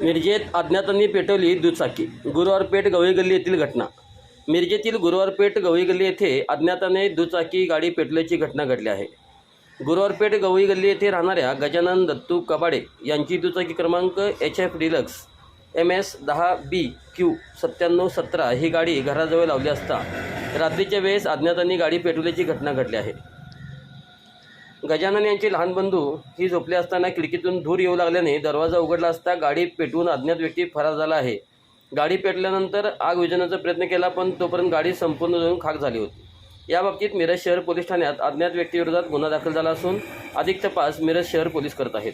मिरजेत अज्ञातांनी पेटवली दुचाकी. गुरुवार पेठ गवळी गल्ली येथील घटना. मिरजेतील गुरुवार पेठ गवळी गल्ली येथे अज्ञाताने दुचाकी गाडी पेटल्याची घटना घडली आहे. गुरुवार पेठ गवळी गल्ली येथे राहणाऱ्या गजानन दत्तू कबाडे यांची दुचाकी क्रमांक H F deluxe M S दहा बी क्यू सत्त्याण्णव सतरा ही गाडी घराजवळ लावली असता रात्रीच्या वेळेस अज्ञातांनी गाडी पेटवल्याची घटना घडली आहे. गजानन यांचे लहान बंधू ही झोपले असताना खिडकीतून धूर येऊ लागल्याने दरवाजा उघडला असता गाडी पेटवून अज्ञात व्यक्ती फरार झाला आहे. गाडी पेटल्यानंतर आग विजवण्याचा प्रयत्न केला पण तोपर्यंत गाडी संपूर्ण जळून खाक झाली होती. याबाबतीत मिरज शहर पोलीस ठाण्यात अज्ञात व्यक्तीविरोधात गुन्हा दाखल झाला असून अधिक तपास मिरज शहर पोलीस करत आहेत.